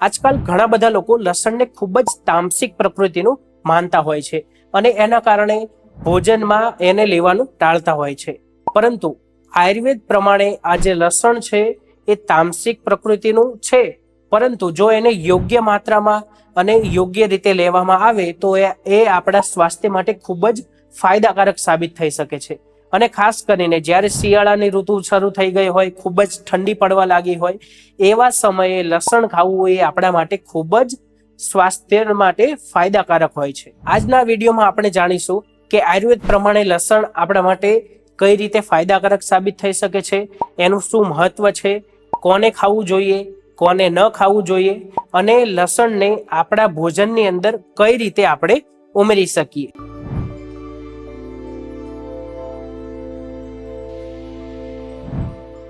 આજકાલ ઘણા બધા લોકો લસણને ખૂબ જ તામસિક પ્રકૃતિનું માનતા હોય છે અને એના કારણે ભોજનમાં એને લેવાનું ટાળતા હોય છે. પરંતુ આયુર્વેદ પ્રમાણે આ જે લસણ છે એ તામસિક પ્રકૃતિનું છે. પરંતુ જો એને યોગ્ય માત્રામાં અને યોગ્ય રીતે લેવામાં આવે તો એ આપણા સ્વાસ્થ્ય માટે ખૂબ જ ફાયદાકારક સાબિત થઈ શકે છે. અને ખાસ કરીને જ્યારે શિયાળાની ઋતુ શરૂ થઈ ગઈ હોય, ખૂબ જ ઠંડી પડવા લાગી હોય, એવા સમયે લસણ ખાવું એ આપણા માટે ખૂબ જ સ્વાસ્થ્ય માટે ફાયદાકારક હોય છે. આજના વિડીયોમાં આપણે જાણીશું કે આયુર્વેદ પ્રમાણે લસણ આપણા માટે કઈ રીતે ફાયદાકારક સાબિત થઈ શકે છે, એનું શું મહત્વ છે, કોને ખાવું જોઈએ, કોને ન ખાવું જોઈએ, અને લસણને આપણા ભોજનની અંદર કઈ રીતે આપણે ઉમેરી શકીએ.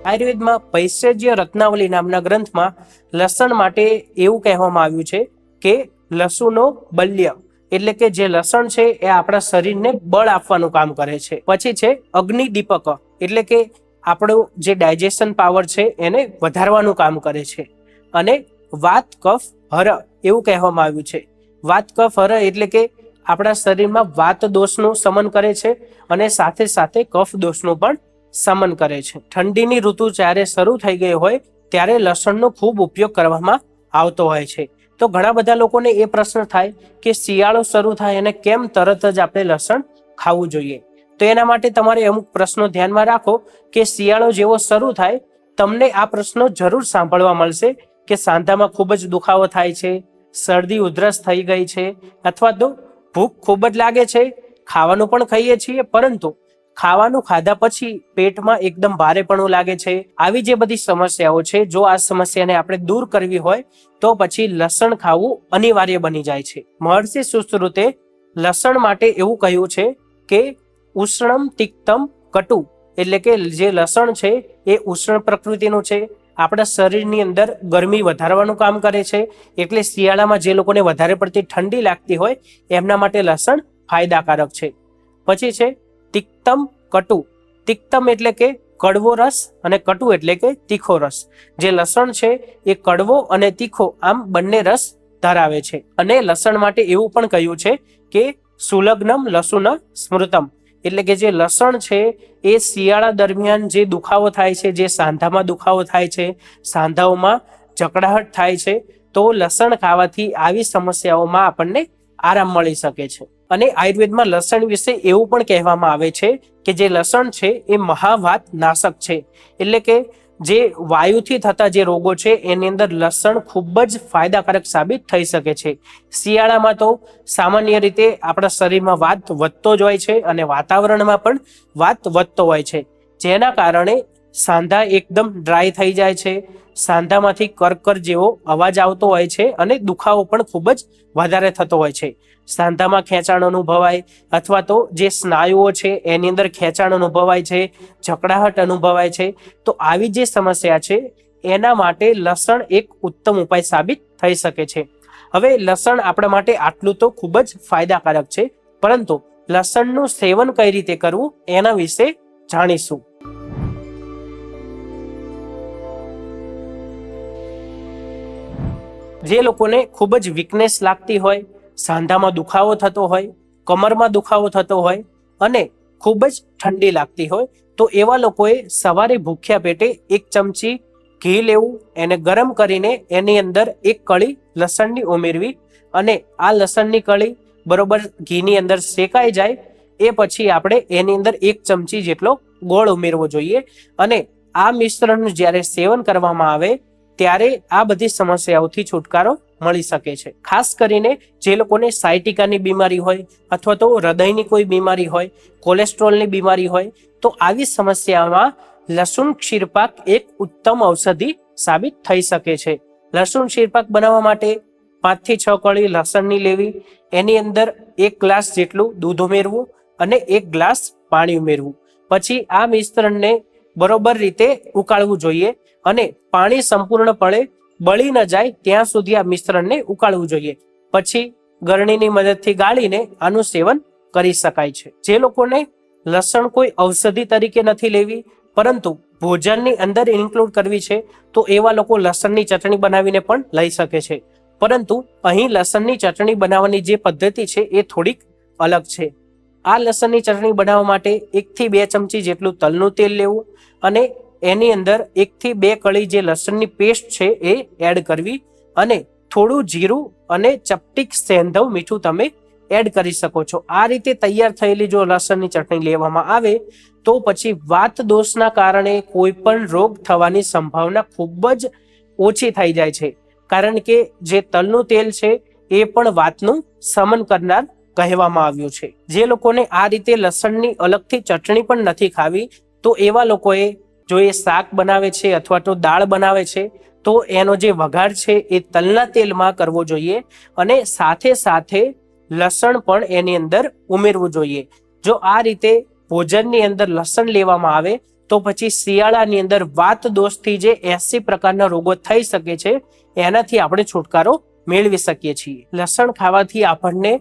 આયુર્વેદમાં પૈસેજ્ય રત્નાવલી નામના ગ્રંથમાં લસણ માટે એવું કહેવામાં આવ્યું છે કે લસુનો બલ્ય, એટલે કે જે લસણ છે એ આપણા શરીરને બળ આપવાનું કામ કરે છે. પછી છે અગ્નિ દીપક એટલે કે આપણો જે ડાયજેશન પાવર છે એને વધારવાનું કામ કરે છે. અને વાત કફ હર એવું કહેવામાં આવ્યું છે. વાત કફ હર એટલે કે આપણા શરીરમાં વાત દોષનું સમન કરે છે અને સાથે સાથે કફ દોષનું પણ સમન કરે છે. ઠંડીની ઋતુ જ્યારે શરૂ થઈ ગઈ હોય, ત્યારે લસણનો ખૂબ ઉપયોગ કરવામાં આવતો હોય છે. તો ઘણા બધા લોકોને એ પ્રશ્ન થાય કે શિયાળો શરૂ થાય અને કેમ તરત જ આપણે લસણ ખાવું જોઈએ? તો એના માટે તમારે અમુક પ્રશ્નો ધ્યાનમાં રાખો કે શિયાળો જેવો શરૂ થાય, તમને આ પ્રશ્નો જરૂર સાંભળવા મળશે કે સાંધામાં ખૂબ જ દુખાવો થાય છે, શરદી ઉધરસ થઈ ગઈ છે, અથવા તો ભૂખ ખૂબ જ લાગે છે, ખાવાનું પણ ખાઈએ છીએ, પરંતુ ખાવાનું ખાધા પછી પેટમાં એકદમ ભારેપણું લાગે છે. આવી જે બધી સમસ્યાઓ છે, જો આ સમસ્યાને આપણે દૂર કરવી હોય, તો પછી લસણ ખાવું અનિવાર્ય બની જાય છે. મહર્ષિ સુશ્રુતે લસણ માટે એવું કહ્યું છે કે ઉષ્ણમ તિક્તમ કટુ, એટલે કે જે લસણ છે, એ ઉષ્ણ પ્રકૃતિનું છે. આપણા શરીરની અંદર ગરમી વધારવાનું કામ કરે છે, એટલે શિયાળામાં જે લોકોને વધારે પડતી ઠંડી લાગતી હોય, એમના માટે લસણ ફાયદાકારક છે. પછી છે તિક્તમ કટુ. તિક્તમ એટલે કે કડવો રસ અને કટુ એટલે કે તીખો રસ. જે લસણ છે એ કડવો અને તીખો આમ બંને રસ ધરાવે છે. અને લસણ માટે એવું પણ કહ્યું છે કે સુલગ્નમ લસુન સ્મૃતમ. એટલે કે જે લસણ છે એ શિયાળા દરમિયાન જે દુખાવો થાય છે, જે સાંધામાં દુખાવો થાય છે, સાંધાઓમાં જકડાહટ થાય છે, તો લસણ ખાવાથી આવી સમસ્યાઓમાં આપણને આરામ મળી શકે છે. અને આયુર્વેદમાં લસણ વિશે એવું પણ કહેવામાં આવે છે કે જે લસણ છે એ મહાવાત નાશક છે. એટલે કે જે વાયુથી થતા જે રોગો છે, એની અંદર લસણ ખૂબ જ ફાયદાકારક સાબિત થઈ શકે છે. શિયાળામાં તો સામાન્ય રીતે આપણા શરીરમાં વાત વધતો જ હોય છે અને વાતાવરણમાં પણ વાત વધતો હોય છે. જેના કારણે સાંધા એકદમ ડ્રાય થઈ જાય છે. સાંધામાંથી કરકર જેવો અવાજ આવતો હોય છે અને દુખાવો પણ ખૂબ જ વધારે થતો હોય છે. સાંધામાં ખેંચાણ અનુભવાય અથવા તો જે સ્નાયુઓ છે એની અંદર ખેંચાણ અનુભવાય છે, જકડાહટ અનુભવાય છે, તો આવી જે સમસ્યા છે એના માટે લસણ એક ઉત્તમ ઉપાય સાબિત થઈ શકે છે. હવે લસણ આપણા માટે આટલું તો ખૂબ જ ફાયદાકારક છે, પરંતુ લસણનું સેવન કઈ રીતે કરવું એના વિશે જાણીશું. જે લોકોને ખૂબ જ વીકનેસ લાગતી હોય, સાંધામાં દુખાવો થતો હોય, કમરમાં દુખાવો થતો હોય અને ખૂબ જ ઠંડી લાગતી હોય, તો એવા લોકોએ સવારે ભૂખ્યા પેટે એક ચમચી ઘી લેવું, એને ગરમ કરીને એની અંદર એક કળી લસણની ઉમેરવી અને આ લસણની કળી બરોબર ઘીની અંદર શેકાઈ જાય, એ પછી આપણે એની અંદર એક ચમચી જેટલો ગોળ ઉમેરવો જોઈએ અને આ મિશ્રણનું જ્યારે સેવન કરવામાં આવે ત્યારે આ બધી સમસ્યાઓથી છુટકારો મળી શકે છે. ખાસ કરીને જે લોકોને સાયટિકાની બીમારી હોય અથવા તો હૃદયની કોઈ બીમારી હોય, કોલેસ્ટ્રોલની બીમારી હોય, તો આવી સમસ્યામાં લસુણ ક્ષીરપાક એક ઉત્તમ ઔષધિ સાબિત થઈ શકે છે. લસુણ ક્ષીરપાક બનાવવા માટે પાંચથી છ કળી લસણની લેવી, એની અંદર એક ગ્લાસ જેટલું દૂધ ઉમેરવું અને એક ગ્લાસ પાણી ઉમેરવું. પછી આ મિશ્રણને બરોબર રીતે ઉકાળવું જોઈએ અને પાણી સંપૂર્ણપણે બળી ન જાય ત્યાં સુધી આ મિશ્રણને ઉકાળવું જોઈએ. પછી ગરણીની મદદથી ગાળીને આનું સેવન કરી શકાય છે. જે લોકોને લસણ કોઈ ઔષધિ તરીકે નથી લેવી, પરંતુ ભોજનની અંદર ઇન્ક્લુડ કરવી છે, તો એવા લોકો લસણની ચટણી બનાવીને પણ લઈ શકે છે. પરંતુ અહીં લસણની ચટણી બનાવવાની જે પદ્ધતિ છે એ થોડીક અલગ છે. આ લસણની ચટણી બનાવવા માટે એકથી બે ચમચી જેટલું તલનું તેલ લેવું અને એની અંદર એકથી બે કળી જે લસણની પેસ્ટ છે એ એડ કરવી અને થોડું જીરું અને ચપટીક સેંધવ મીઠું તમે એડ કરી શકો છો. આ રીતે તૈયાર થયેલી જો લસણની ચટણી લેવામાં આવે તો પછી વાત દોષના કારણે કોઈ પણ રોગ થવાની સંભાવના ખૂબ જ ઓછી થઈ જાય છે. કારણ કે જે તલનું તેલ છે એ પણ વાતનું સમન કરનાર કહેવામાં આવ્યું છે. જે લોકોને આ રીતે લસણની અલગથી ચટણી પણ નથી ખાવી, તો એવા લોકોએ જો એ શાક બનાવે છે અથવા તો દાળ બનાવે છે, તો એનો જે વઘાર છે એ તલના તેલમાં કરવો જોઈએ અને સાથે સાથે લસણ પણ એની અંદર ઉમેરવું જોઈએ. જો આ રીતે ભોજનની અંદર લસણ લેવામાં આવે, તો પછી શિયાળાની અંદર વાત દોષથી જે એસી પ્રકારના રોગો થઈ શકે છે, એનાથી આપણે છુટકારો મેળવી શકીએ છીએ. લસણ ખાવાથી આપણને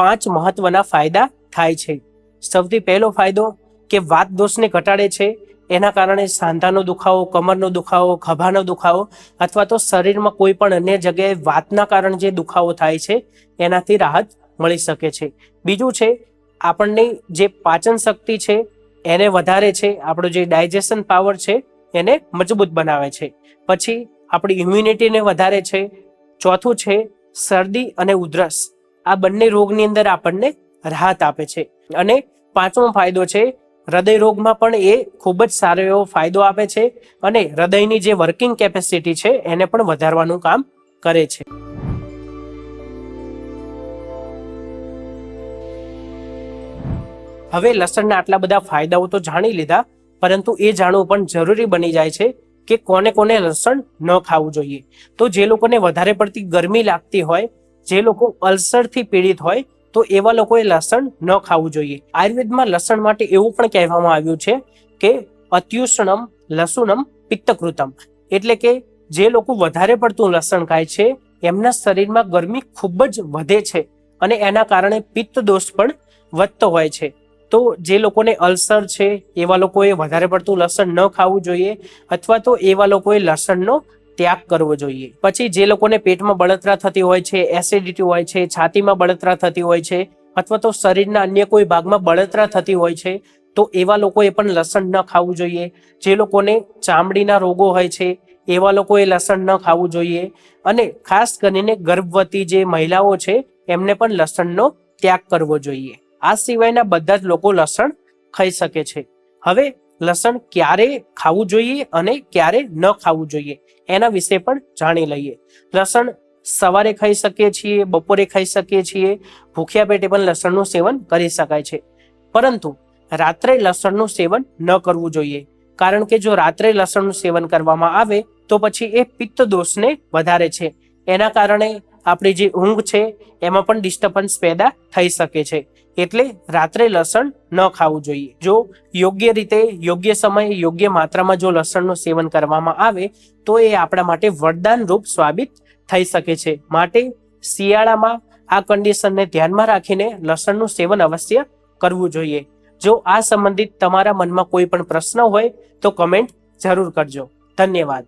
પાંચ મહત્વના ફાયદા થાય છે. સૌથી પહેલો ફાયદો કે વાત દોષને ઘટાડે છે. એના કારણે સાંધાનો દુખાવો, કમરનો દુખાવો ખભાનો દુખાવો અથવા તો શરીરમાં કોઈ પણ અન્ય જગ્યાએ વાતના કારણે જે દુખાવો થાય છે, એનાથી રાહત મળી શકે છે. બીજું છે, આપણની જે પાચન શક્તિ છે, એને વધારે છે, આપણો જે ડાયજેશન પાવર છે, એને મજબૂત બનાવે છે. પછી આપણી ઇમ્યુનિટીને વધારે છે. ચોથું છે, શરદી અને ઉધરસ. આ બંને રોગની અંદર આપણને રાહત આપે છે. અને પાંચમો ફાયદો છે, હૃદય રોગમાં પણ એ ખૂબ જ સારો એવો ફાયદો આપે છે અને હૃદયની જે વર્કિંગ કેપેસિટી છે એને પણ વધારવાનું કામ કરે છે. હવે લસણના આટલા બધા ફાયદાઓ તો જાણી લીધા, પરંતુ એ જાણવું પણ જરૂરી બની જાય છે કે કોને કોને લસણ ન ખાવું જોઈએ. તો જે લોકોને વધારે પડતી ગરમી લાગતી હોય જે લોકો અલ્સરથી પીડિત હોય, તો એવા લોકોએ લસણ ન ખાવું જોઈએ. આયુર્વેદમાં લસણ માટે એવું પણ કહેવામાં આવ્યું છે કે અત્યુષણમ લસુણમ પિત્તકૃતમ. એટલે કે જે લોકો વધારે પડતું લસણ ખાય છે, એમના શરીરમાં ગરમી ખૂબ જ વધે છે અને એના કારણે પિત્ત દોષ પણ વધતો હોય છે. તો જે લોકોને અલ્સર છે, એવા લોકોએ વધારે પડતું લસણ ન ખાવું જોઈએ અથવા તો એવા લોકોએ લસણનો ત્યાગ કરવો જોઈએ. પછી જે લોકોને પેટમાં બળતરા થતી હોય છે એસિડિટી હોય છે, છાતીમાં બળતરા થતી હોય છે, અથવા તો શરીરના અન્ય કોઈ ભાગમાં બળતરા થતી હોય છે, તો એવા લોકોએ પણ લસણ ન ખાવું જોઈએ. જે લોકોને ચામડીના રોગો હોય છે, એવા લોકોએ લસણ ન ખાવું જોઈએ. અને ખાસ કરીને ગર્ભવતી જે મહિલાઓ છે, એમને પણ લસણનો ત્યાગ કરવો જોઈએ. આ સિવાયના બધા જ લોકો લસણ ખાઈ શકે છે. હવે લસણ ક્યારે ખાવું જોઈએ અને ક્યારે ન ખાવું જોઈએ એના વિશે પણ જાણી લઈએ. લસણ સવારે ખાઈ શકીએ છીએ, બપોરે ખાઈ શકીએ છીએ, ભૂખ્યા પેટે પણ લસણનું સેવન કરી શકાય છે. પરંતુ રાત્રે લસણનું સેવન ન કરવું જોઈએ. કારણ કે જો રાત્રે લસણનું સેવન કરવામાં આવે તો પછી એ પિત્ત દોષને વધારે છે. એના કારણે આપણી જે ઊંઘ છે, એમાં પણ ડિસ્ટર્બન્સ પેદા થઈ શકે છે. એટલે રાત્રે લસણ ન ખાવું જોઈએ. જો યોગ્ય રીતે, યોગ્ય સમયે, યોગ્ય માત્રામાં જો લસણનું સેવન કરવામાં આવે, તો એ આપણા માટે વરદાન રૂપ સાબિત થઈ શકે છે. માટે શિયાળામાં આ કન્ડિશનને ધ્યાનમાં રાખીને લસણનું સેવન અવશ્ય કરવું જોઈએ. જો આ સંબંધિત તમારા મનમાં કોઈ પણ પ્રશ્ન હોય, તો કમેન્ટ જરૂર કરજો. ધન્યવાદ.